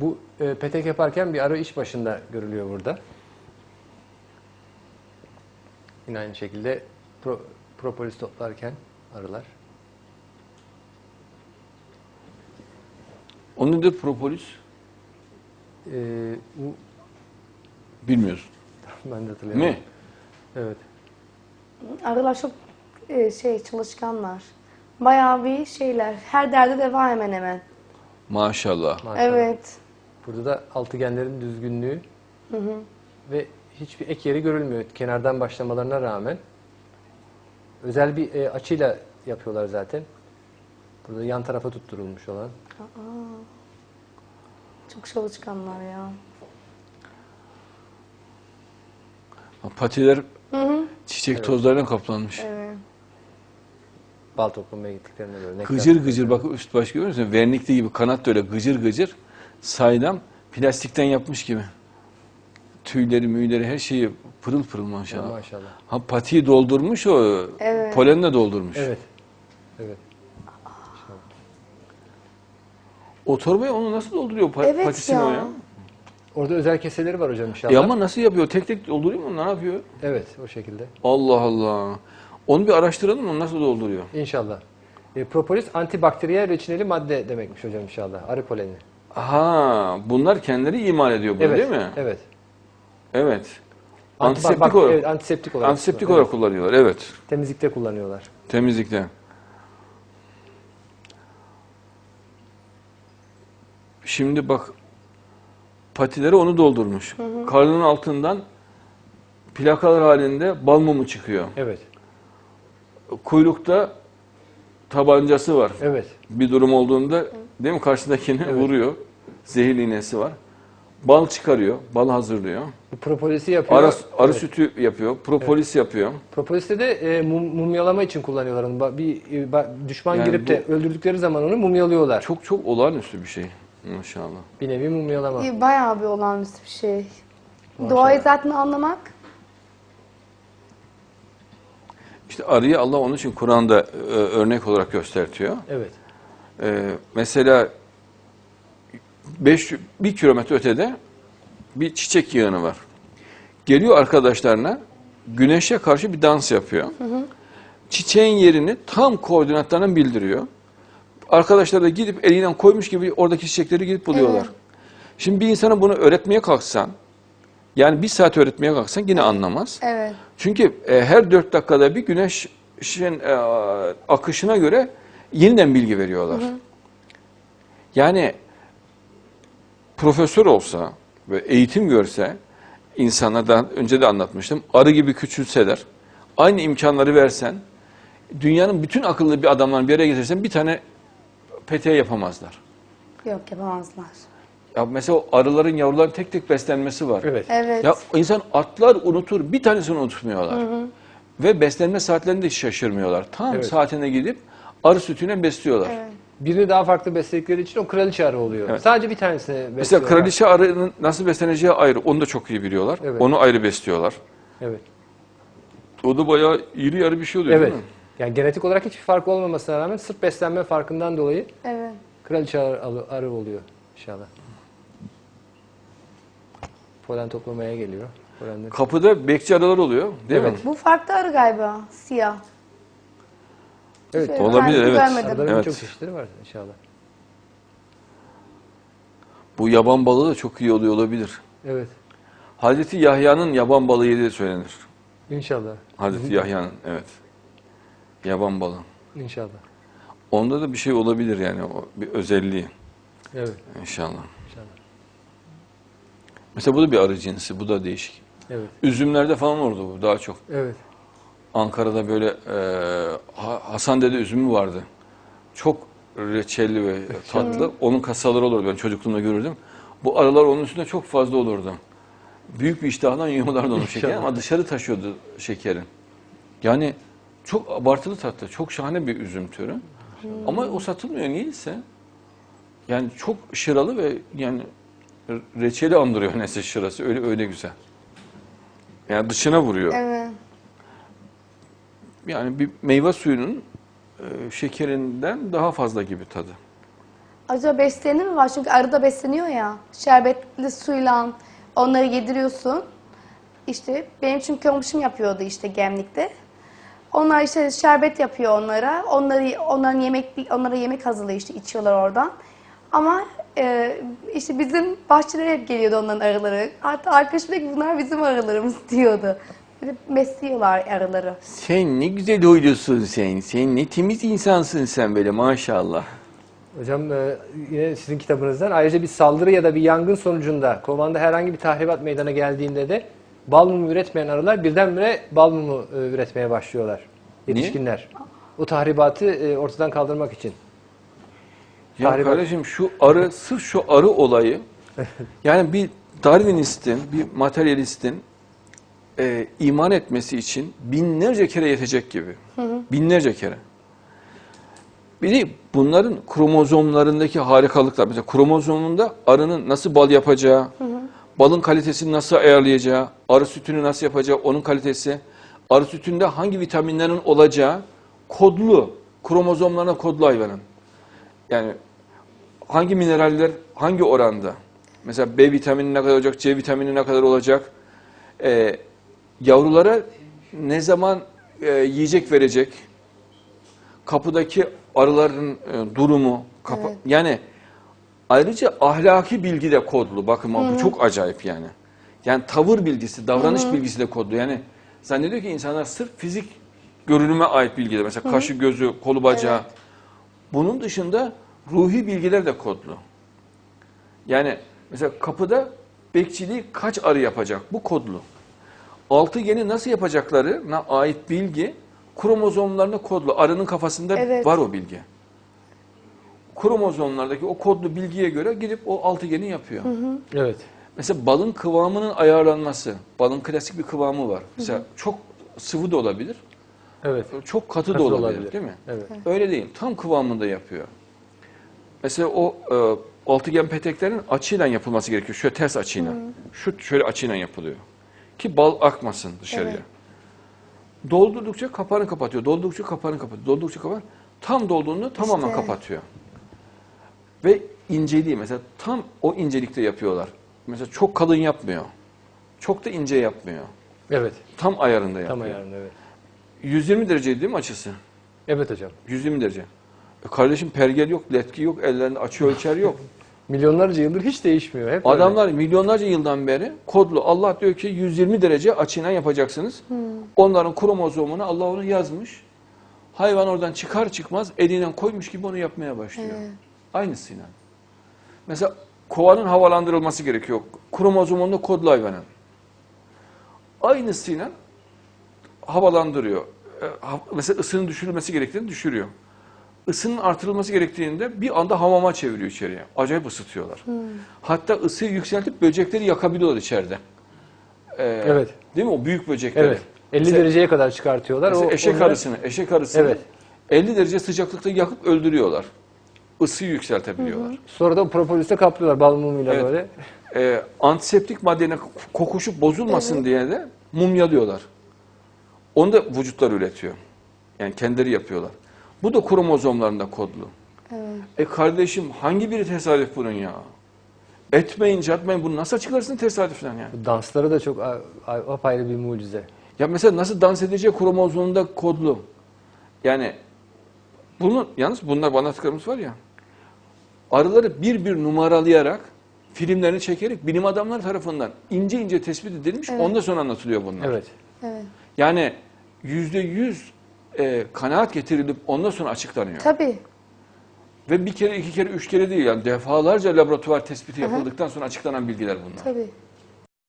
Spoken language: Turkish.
Bu e, petek yaparken bir arı iş başında görülüyor burada. Yine aynı şekilde pro- propolis toplarken arılar. O nedir propolis? E, bu Bilmiyorsun. ben de hatırlayamadım. Ne? Evet. Arılar çok e, şey çalışkanlar. Bayağı bir şeyler. Her derde deva hemen hemen. Maşallah. Maşallah. Evet. Burada da altıgenlerin düzgünlüğü ve hiçbir ek yeri görülmüyor kenardan başlamalarına rağmen. Özel bir e, açıyla yapıyorlar zaten. Burada yan tarafa tutturulmuş olan. Çok çalışkanlar ya. Patiler çiçek tozlarına kaplanmış. Evet. Bal toplamaya gittiklerinde böyle. Gıcır gıcır bak üst baş görüyor musun? Vernikli gibi kanat da öyle gıcır gıcır. Saydam plastikten yapmış gibi. Tüyleri müyleri her şeyi pırıl pırıl maşallah. Maşallah. Ha patiyi doldurmuş o. Evet. Polenle doldurmuş. Evet. Evet. O onu nasıl dolduruyor pa- Evet patisini ya. o ya? Orada özel keseleri var hocam inşallah. E ama nasıl yapıyor? Tek tek dolduruyor mu? Ne yapıyor? Evet o şekilde. Allah Allah. Onu bir araştıralım mı? Nasıl dolduruyor? İnşallah. E, propolis antibakteriyel reçineli madde demekmiş hocam inşallah. Arı poleni. Ha, bunlar kendileri imal ediyor bunu Evet. değil mi? Evet. Evet. Anti- Antiseptik bak- olarak. evet, antiseptik olarak. Antiseptik olarak kullanıyorlar. Evet. Evet. Temizlikte kullanıyorlar. Temizlikte. Şimdi bak patileri onu doldurmuş. Karnının altından plakalar halinde bal mumu çıkıyor. Evet. Kuyrukta tabancası var. Evet. Bir durum olduğunda değil mi karşıdakini Evet. vuruyor. Zehirli iğnesi var. Bal çıkarıyor, bal hazırlıyor. Bu propolisi yapıyor. Arı, arı Evet. sütü yapıyor, propolis yapıyor. Propoliste de e, mum- mumyalama için kullanıyorlar onu. Bir e, ba- düşman Yani girip de öldürdükleri zaman onu mumyalıyorlar. Çok çok olağanüstü bir şey maşallah. Bir nevi mumyalama. Bayağı bir olağanüstü bir şey. Maşallah. Doğayı zaten anlamak. İşte arıyı Allah onun için Kur'an'da e, örnek olarak göstertiyor. Evet. E, mesela 5 bir kilometre ötede bir çiçek yığını var. Geliyor arkadaşlarına güneşe karşı bir dans yapıyor. Çiçeğin yerini tam koordinatlarından bildiriyor. Arkadaşlar da gidip elinden koymuş gibi oradaki çiçekleri gidip buluyorlar. Evet. Şimdi bir insana bunu öğretmeye kalksan, yani bir saat öğretmeye kalksan yine anlamaz. Evet. Çünkü e, her dört dakikada bir güneşin e, akışına göre yeniden bilgi veriyorlar. Yani profesör olsa ve eğitim görse insanlar daha önce de anlatmıştım. Arı gibi küçülseler, aynı imkanları versen, dünyanın bütün akıllı bir adamlarını bir araya getirsen bir tane peteği yapamazlar. Yok yapamazlar. Ya mesela o arıların yavruların tek tek beslenmesi var. Evet. Evet. Ya insan atlar unutur, bir tanesini unutmuyorlar. Ve beslenme saatlerinde hiç şaşırmıyorlar. Tam Evet. saatine gidip arı sütüyle besliyorlar. Evet. Birini daha farklı besledikleri için o kraliçe arı oluyor. Evet. Sadece bir tanesini besliyorlar. Mesela kraliçe arının nasıl besleneceği ayrı. Onu da çok iyi biliyorlar. Evet. Onu ayrı besliyorlar. Evet. O da bayağı iri yarı bir şey oluyor Evet. değil mi? Yani genetik olarak hiçbir fark olmamasına rağmen sırf beslenme farkından dolayı Evet. kraliçe arı- arı oluyor inşallah. Polen toplamaya geliyor. Polenleri. Kapıda bekçi arılar oluyor değil Evet. mi? Bu farklı arı galiba. Siyah. Evet. Şöyle Olabilir, evet. Arıların Evet. çok çeşitleri var inşallah. Bu yaban balığı da çok iyi oluyor olabilir. Evet. Hazreti Yahya'nın yaban balığı yediği söylenir. İnşallah. Hazreti Yahya'nın evet. Yaban balığı. İnşallah. Onda da bir şey olabilir yani o bir özelliği Evet. inşallah. Mesela bu da bir arı cinsi, bu da değişik. Evet. Üzümlerde falan olurdu bu daha çok. Evet. Ankara'da böyle e, Ha- Hasan Dede üzümü vardı. Çok reçelli ve tatlı. Onun kasaları olurdu ben çocukluğumda görürdüm. Bu arılar onun üstünde çok fazla olurdu. Büyük bir iştahla yiyorlardı onu şekeri ama dışarı taşıyordu şekeri. Yani çok abartılı tatlı, çok şahane bir üzüm türü. Ama o satılmıyor niyeyse. Yani çok şıralı ve yani reçeli andırıyor neyse şırası. Öyle öyle güzel. Yani dışına vuruyor. Evet. Yani bir meyve suyunun e, şekerinden daha fazla gibi tadı. Acaba beslenir mi var? Çünkü arı da besleniyor ya. Şerbetli suyla onları yediriyorsun. İşte benim çünkü komşum yapıyordu işte Gemlik'te. Onlar işte şerbet yapıyor onlara. Onları onların yemek onlara yemek hazırlıyor işte içiyorlar oradan. Ama e, işte bizim bahçelere hep geliyordu onların arıları. Hatta arkadaşım dedi ki bunlar bizim arılarımız diyordu. Bir de besliyorlar arıları. Sen ne güzel huylusun sen. Sen ne temiz insansın sen böyle maşallah. Hocam e, yine sizin kitabınızdan ayrıca bir saldırı ya da bir yangın sonucunda kovanda herhangi bir tahribat meydana geldiğinde de bal mumu üretmeyen arılar birdenbire bal mumu e, üretmeye başlıyorlar. Yetişkinler. O tahribatı e, ortadan kaldırmak için. Ya Tahribat- kardeşim şu arı, sırf şu arı olayı, yani bir Darwinistin, bir materyalistin e, iman etmesi için binlerce kere yetecek gibi. Binlerce kere. Bir de bunların kromozomlarındaki harikalıklar. Mesela kromozomunda arının nasıl bal yapacağı, balın kalitesini nasıl ayarlayacağı, arı sütünü nasıl yapacağı, onun kalitesi, arı sütünde hangi vitaminlerin olacağı kodlu. Kromozomlarına kodlu hayvanın. Yani hangi mineraller hangi oranda? Mesela B vitamini ne kadar olacak, C vitamini ne kadar olacak? Ee, yavrulara ne zaman e, yiyecek verecek? Kapıdaki arıların e, durumu, kapı, yani ayrıca ahlaki bilgi de kodlu. Bakın bu çok acayip yani. Yani tavır bilgisi, davranış bilgisi de kodlu. Yani zannediyor ki insanlar sırf fizik görünüme ait bilgiler. Mesela kaşı, gözü, kolu, bacağı. Bunun dışında ruhi bilgiler de kodlu. Yani mesela kapıda bekçiliği kaç arı yapacak? Bu kodlu. Altıgeni nasıl yapacaklarına ait bilgi kromozomlarına kodlu. Arının kafasında Evet. var o bilgi. Kromozomlardaki o kodlu bilgiye göre gidip o altıgeni yapıyor. Evet. Mesela balın kıvamının ayarlanması. Balın klasik bir kıvamı var. Mesela çok sıvı da olabilir, Evet. çok katı, Katı da da olabilir, olabilir. değil mi? Evet. Öyle değil. Tam kıvamında yapıyor. Mesela o e, altıgen peteklerin açıyla yapılması gerekiyor. Şöyle ters açıyla. Şu şöyle açıyla yapılıyor. Ki bal akmasın dışarıya. Evet. Doldurdukça kapağını kapatıyor. Doldurdukça kapağını kapatıyor. Doldurdukça kapağını tam dolduğunda tamamen İşte. kapatıyor. Ve inceliği mesela tam o incelikte yapıyorlar. Mesela çok kalın yapmıyor. Çok da ince yapmıyor. Evet. Tam ayarında yapıyor. Tam ayarında evet. 120 derece değil mi açısı? Evet hocam. 120 derece. E kardeşim pergel yok, letki yok, ellerinde açı ölçer yok. Milyonlarca yıldır hiç değişmiyor. Hep öyle. Adamlar milyonlarca yıldan beri kodlu. Allah diyor ki 120 derece açıyla yapacaksınız. Onların kromozomunu Allah onu yazmış. Hayvan oradan çıkar çıkmaz eliyle koymuş gibi onu yapmaya başlıyor. Evet. Aynısıyla. Mesela kovanın havalandırılması gerekiyor. Kromozomunda kodlu hayvanın. Aynısıyla havalandırıyor. E, Mesela ısının düşürülmesi gerektiğini düşürüyor. Isının artırılması gerektiğinde bir anda hamama çeviriyor içeriye. Acayip ısıtıyorlar. Hatta ısıyı yükseltip böcekleri yakabiliyorlar içeride. Ee, Evet. Değil mi? O büyük böcekleri. Evet. 50 Mesela- dereceye kadar çıkartıyorlar. Mesela O- eşek onları- arısını, eşek arısını Evet. 50 derece sıcaklıkta yakıp öldürüyorlar. Isıyı yükseltebiliyorlar. Sonra da o propolisle kaplıyorlar bal mumuyla Evet. böyle. Ee, antiseptik maddenin kokuşup bozulmasın diye de mumyalıyorlar. Onu da vücutlar üretiyor. Yani kendileri yapıyorlar. Bu da kromozomlarında kodlu. Evet. E kardeşim hangi biri tesadüf bunun ya? Etmeyin, çatmayın. Bunu nasıl açıklarsın tesadüften yani? Bu dansları da çok apayrı bir mucize. Ya mesela nasıl dans edecek kromozomunda kodlu. Yani bunu yalnız bunlar bana anlattıklarımız var ya. Arıları bir bir numaralayarak filmlerini çekerek bilim adamları tarafından ince ince tespit edilmiş. Evet. Ondan sonra anlatılıyor bunlar. Evet. Evet. Yani yüzde yüz e, kanaat getirilip ondan sonra açıklanıyor. Tabii. Ve bir kere, iki kere, üç kere değil yani defalarca laboratuvar tespiti yapıldıktan sonra açıklanan bilgiler bunlar. Tabii.